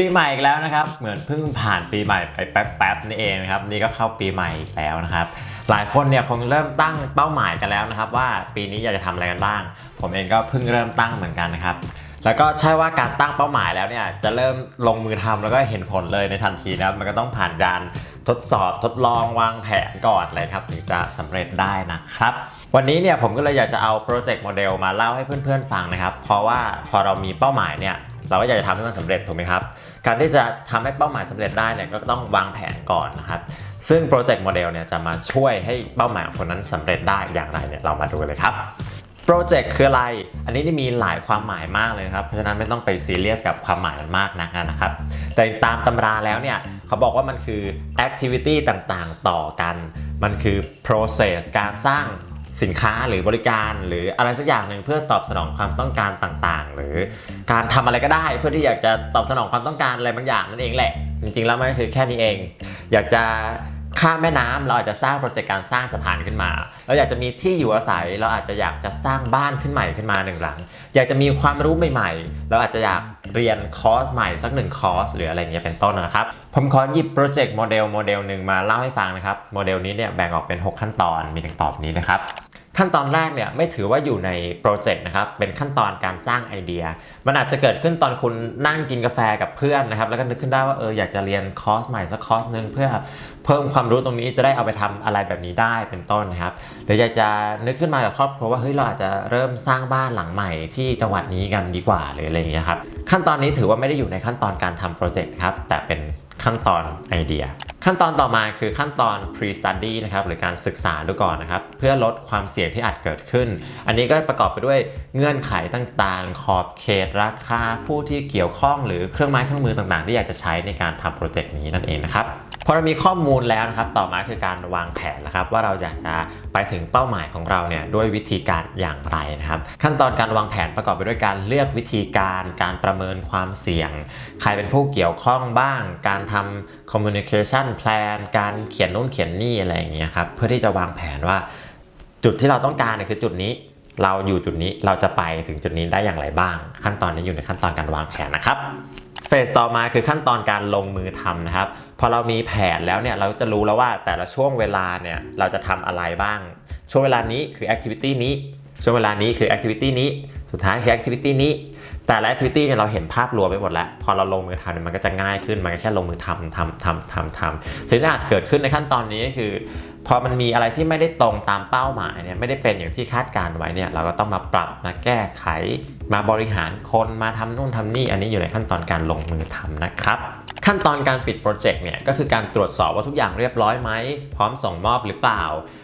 ปีใหม่อีกแล้วนะครับ เหมือนเพิ่งผ่านปีใหม่ไปแป๊บๆนี่เองนะครับนี่ก็เข้าปีใหม่อีกแล้วนะครับ หลายคนเนี่ยคงเริ่มตั้งเป้าหมายกันแล้วนะครับ ว่าปีนี้อยากจะทำอะไรกันบ้าง ผมเองก็เพิ่งเริ่มตั้งเหมือนกันนะครับ แล้วก็ใช่ว่าการตั้งเป้าหมายแล้วเนี่ยจะเริ่มลงมือทำแล้วก็เห็นผลเลยในทันทีนะครับมันก็ต้องผ่านการทดสอบทดลองวางแผนก่อนเลยครับถึงจะสำเร็จได้นะครับ วันนี้เนี่ยผมก็เลยอยากจะเอาโปรเจกต์โมเดลมาเล่าให้เพื่อนๆฟังนะครับ เพราะว่าพอเรามีเป้าหมายเนี่ยเราก็อยากจะทำให้มันสำเร็จถูกไหมครับ การที่จะทำให้เป้าหมายสำเร็จได้เนี่ยก็ต้องวางแผนก่อนนะครับซึ่งโปรเจกต์โมเดลเนี่ยจะมาช่วยให้เป้าหมายของคนนั้นสำเร็จได้อย่างไรเนี่ยเรามาดูเลยครับ โปรเจกต์คืออะไร อันนี้นี่มีหลายความหมายมากเลยครับ เพราะฉะนั้นไม่ต้องไปซีเรียสกับความหมายมันมากนักนะครับ แต่ตามตำราแล้วเนี่ย เขาบอกว่ามันคือ activity ต่างๆ ต่อกัน มันคือ process การสร้างสินค้าหรือบริการหรืออะไรสักอย่างหนึ่งเพื่อตอบสนองความต้องการต่างๆ หรือการทำอะไรก็ได้เพื่อที่อยากจะตอบสนองความต้องการอะไรบางอย่างนั่นเองแหละ จริงๆแล้วมันก็คือแค่นี้เอง อยากจะ ข้ามแม่น้ำเราอาจจะสร้างโปรเจกต์การสร้างสะพานขึ้นมา เราอยากจะมีที่อยู่อาศัย เราอาจจะอยากจะสร้างบ้านขึ้นใหม่ขึ้นมาหนึ่งหลัง อยากจะมีความรู้ใหม่ๆ เราอาจจะอยากเรียนคอร์สใหม่สักหนึ่งคอร์สหรืออะไรเงี้ยเป็นต้นนะครับ ผมขอหยิบโปรเจกต์โมเดลโมเดลหนึ่งมาเล่าให้ฟังนะครับ โมเดลนี้เนี่ยแบ่งออกเป็น 6 ขั้นตอน มีดังต่อไปนี้นะครับ ขั้นตอนแรกเนี่ยไม่ถือว่าอยู่ในโปรเจกต์นะครับเป็นขั้นตอนการสร้างไอเดีย มันอาจจะเกิดขึ้นตอนคุณนั่งกินกาแฟกับเพื่อนนะครับแล้วก็นึกขึ้นได้ว่าเอออยากจะเรียนคอร์สใหม่สักคอร์สหนึ่งเพื่อเพิ่มความรู้ตรงนี้จะได้เอาไปทำอะไรแบบนี้ได้เป็นต้นนะครับหรืออยากจะนึกขึ้นมากับครอบครัวว่าเฮ้ยเราอาจจะเริ่มสร้างบ้านหลังใหม่ที่จังหวัดนี้กันดีกว่าหรืออะไรอย่างเงี้ยครับขั้นตอนนี้ถือว่าไม่ได้อยู่ในขั้นตอนการทำโปรเจกต์ครับแต่เป็นขั้นตอนไอเดีย ขั้นตอนต่อมาคือขั้นตอน pre-study นะครับหรือการศึกษาดูก่อนนะครับ เพื่อลดความเสี่ยงที่อาจเกิดขึ้น อันนี้ก็ประกอบไปด้วยเงื่อนไขต่างๆ ขอบเขตราคาผู้ที่เกี่ยวข้องหรือเครื่องไม้เครื่องมือต่างๆ ที่อยากจะใช้ในการทำโปรเจกต์นี้นั่นเองนะครับ พอเรามีข้อมูลแล้วนะครับต่อมาคือการวางแผนนะครับ ว่าเราอยากจะไปถึงเป้าหมายของเราเนี่ยด้วยวิธีการอย่างไรนะครับ ขั้นตอนการวางแผนประกอบไปด้วยการเลือกวิธีการ การประเมินความเสี่ยง ใครเป็นผู้เกี่ยวข้องบ้าง การทำ communication plan การเขียนนู่นเขียนนี่อะไรอย่างเงี้ยครับเพื่อที่จะวางแผนว่า จุดที่เราต้องการเนี่ยคือจุดนี้เราอยู่จุดนี้เราจะไปถึงจุดนี้ได้อย่างไรบ้าง ขั้นตอนนี้อยู่ในขั้นตอนการวางแผนนะครับ เฟสต่อมาคือขั้นตอนการลงมือทำนะครับ พอเรามีแผนแล้วเนี่ยเราจะรู้แล้วว่าแต่ละช่วงเวลาเนี่ยเราจะทำอะไรบ้าง ช่วงเวลานี้คือแอคทิวิตี้นี้ ช่วงเวลานี้คือแอคทิวิตี้นี้ สุดท้ายคือแอคทิวิตี้นี้ แต่ละแอคทิวิตี้เนี่ยเราเห็นภาพรวมไปหมดแล้ว พอเราลงมือทำเนี่ยมันก็จะง่ายขึ้น มันก็แค่ลงมือทำทำทำทำทำสิ่งที่อาจเกิดขึ้นในขั้นตอนนี้ก็คือ พอมันมีอะไรที่ไม่ได้ตรงตามเป้าหมายเนี่ยไม่ได้เป็นอย่างที่คาดการไว้เนี่ยเราก็ต้องมาปรับมาแก้ไข มาบริหารคนมาทำนู่นทำนี่ อันนี้อยู่ในขั้นตอนการลงมือทำนะครับ ขั้นตอนการปิดโปรเจกต์เนี่ยก็คือการตรวจสอบว่าทุกอย่างเรียบร้อยไหม พร้อมส่งมอบหรือเปล่า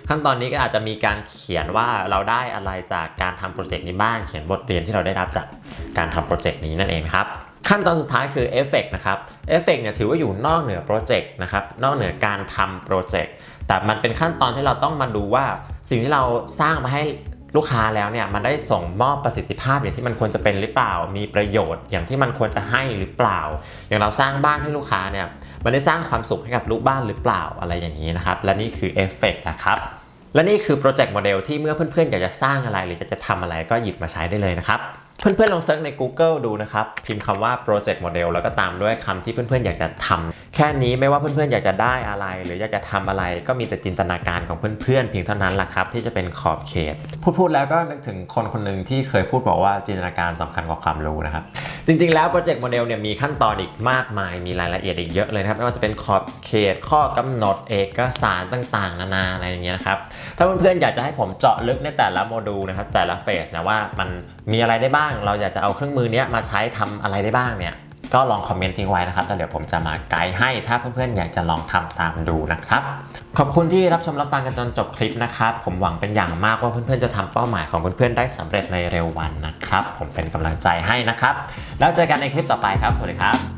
ขั้นตอนนี้ก็อาจจะมีการเขียนว่าเราได้อะไรจากการทำโปรเจกต์นี้บ้าง เขียนบทเรียนที่เราได้รับจากการทำโปรเจกต์นี้นั่นเองครับขั้นตอนสุดท้ายคือเอฟเฟกนะครับเอฟเฟกเนี่ยถือว่าอยู่นอกเหนือโปรเจกต์นะครับนอกเหนือการทำโปรเจกต์แต่มันเป็นขั้นตอนที่เราต้องมาดูว่าสิ่งที่เราสร้างมาให้ ลูกค้าแล้วเนี่ยมันได้ส่งมอบประสิทธิภาพอย่างที่มันควรจะเป็นหรือเปล่า มีประโยชน์อย่างที่มันควรจะให้หรือเปล่า อย่างเราสร้างบ้านให้ลูกค้าเนี่ยมันได้สร้างความสุขให้กับลูกบ้านหรือเปล่าอะไรอย่างนี้นะครับ และนี่คือเอฟเฟกนะครับและนี่คือโปรเจกต์โมเดลที่เมื่อเพื่อนๆอยากจะสร้างอะไรหรืออยากจะทำอะไรก็หยิบมาใช้ได้เลยนะครับ เพื่อนๆลองเซิร์ชใน Google ดูนะครับ พิมพ์คำว่า Project Model แล้วก็ตามด้วยคำที่เพื่อนๆอยากจะทำแค่นี้ไม่ว่าเพื่อนๆอยากจะได้อะไร หรืออยากจะทำอะไร ก็มีแต่จินตนาการของเพื่อนๆเพียงเท่านั้นแหละครับ ที่จะเป็นขอบเขต พูดๆแล้วก็นึกถึงคนคนหนึ่งที่เคยพูดบอกว่าจินตนาการสำคัญกว่าความรู้นะครับ จริงๆ แล้วโปรเจกต์โมเดลเนี่ยมีขั้นตอนอีกมากมาย มีรายละเอียดอีกเยอะเลยนะครับไม่ว่าจะเป็นขอบเขตข้อกำหนดเอกสารต่างๆ นานาอะไรอย่างเงี้ยนะครับถ้าเพื่อนๆอยากจะให้ผมเจาะลึกในแต่ละโมดูลนะครับแต่ละเฟสนะว่ามันมีอะไรได้บ้าง เราอยากจะเอาเครื่องมือเนี้ยมาใช้ทำอะไรได้บ้างเนี่ย ก็ลองคอมเมนต์ทิ้งไว้นะครับแล้วเดี๋ยวผมจะมาไกด์ให้ถ้าเพื่อนๆอยากจะลองทำตามดูนะครับ ขอบคุณที่รับชมรับฟังกันจนจบคลิปนะครับ ผมหวังเป็นอย่างมากว่าเพื่อนๆจะทำเป้าหมายของเพื่อนๆได้สำเร็จในเร็ววันนะครับ ผมเป็นกำลังใจให้นะครับ แล้วเจอกันในคลิปต่อไปครับ สวัสดีครับ